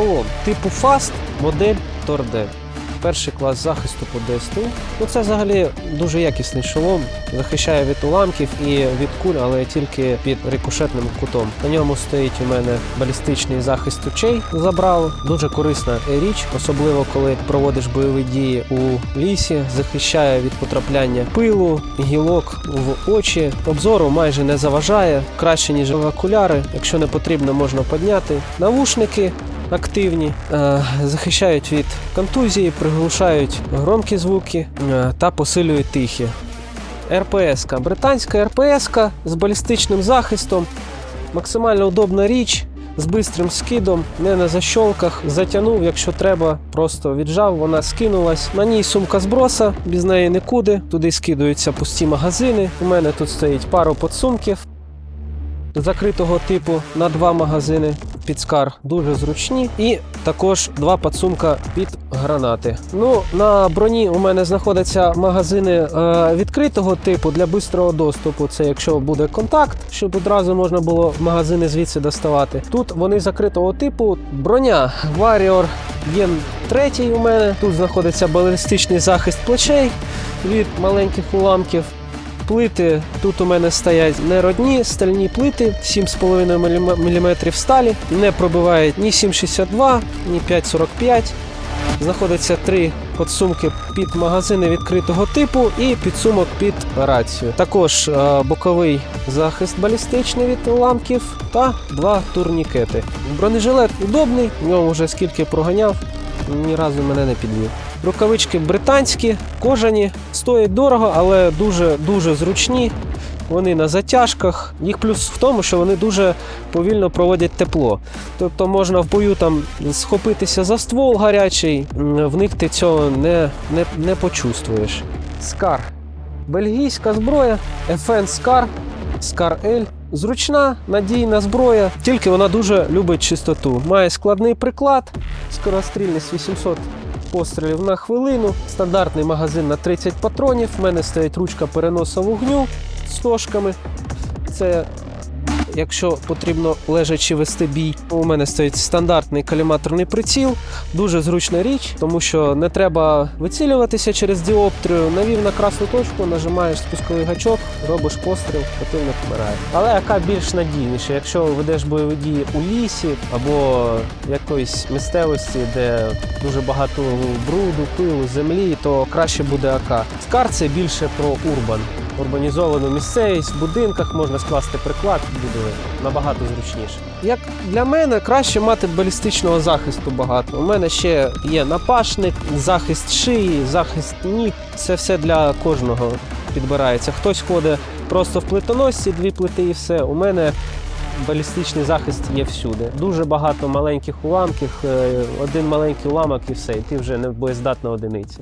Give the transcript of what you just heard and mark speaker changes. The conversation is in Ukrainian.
Speaker 1: Шолом типу Fast, модель Торде. Перший клас захисту по ДСТУ. Ну це взагалі дуже якісний шолом, захищає від уламків і від куль, але тільки під рикошетним кутом. На ньому стоїть у мене балістичний захист очей. Забрав дуже корисна річ, особливо коли проводиш бойові дії у лісі. Захищає від потрапляння пилу, гілок в очі. Обзору майже не заважає, краще ніж окуляри. Якщо не потрібно, можна підняти. Навушники активні, е, захищають від контузії, приглушають громкі звуки е, та посилюють тихі. РПС, британська РПС з балістичним захистом, максимально удобна річ. З бистрим скидом, не на защолках, затягнув, якщо треба, просто віджав, вона скинулась. На ній сумка зброса, без неї нікуди. Туди скидуються пусті магазини. У мене тут стоїть пару подсумків закритого типу на два магазини під скар дуже зручні. І також два підсумка під гранати. Ну, на броні у мене знаходяться магазини е, відкритого типу для бистрого доступу. Це якщо буде контакт, щоб одразу можна було магазини звідси доставати. Тут вони закритого типу. Броня Warrior Yen 3 у мене. Тут знаходиться балістичний захист плечей від маленьких уламків. Плити тут у мене стоять не родні стальні плити 7,5 мм сталі, не пробивають ні 7,62, ні 5,45. Знаходяться три подсумки під магазини відкритого типу і підсумок під рацію. Також е, боковий захист балістичний від уламків та два турнікети. Бронежилет удобний, в ньому вже скільки проганяв, ні разу мене не підвів. Рукавички британські, кожані, стоять дорого, але дуже дуже зручні. Вони на затяжках. Їх плюс в тому, що вони дуже повільно проводять тепло. Тобто можна в бою там схопитися за ствол гарячий, в них ти цього не, не, не почувствуєш. Скар. Бельгійська зброя, FN Scar, Scar L. Зручна, надійна зброя, тільки вона дуже любить чистоту. Має складний приклад, скорострільність 800 пострілів на хвилину, стандартний магазин на 30 патронів. В мене стоїть ручка переносу вогню з тошками. Це якщо потрібно лежачи вести бій. У мене стоїть стандартний каліматорний приціл, дуже зручна річ, тому що не треба вицілюватися через діоптрію. Навів на красну точку, нажимаєш спусковий гачок, робиш постріл, противник вмирає. Але яка більш надійніша, якщо ведеш бойові дії у лісі або в якоїсь місцевості, де дуже багато бруду, пилу, землі, то краще буде АК. Скар це більше про урбан. Урбанізовану місцевість, в будинках можна скласти приклад, буде набагато зручніше. Як для мене краще мати балістичного захисту багато. У мене ще є напашник, захист шиї, захист ніг. Це все для кожного підбирається. Хтось ходить просто в плитоносці, дві плити і все. У мене балістичний захист є всюди. Дуже багато маленьких уламків, е, один маленький уламок і все, і ти вже не боєздатна одиниця.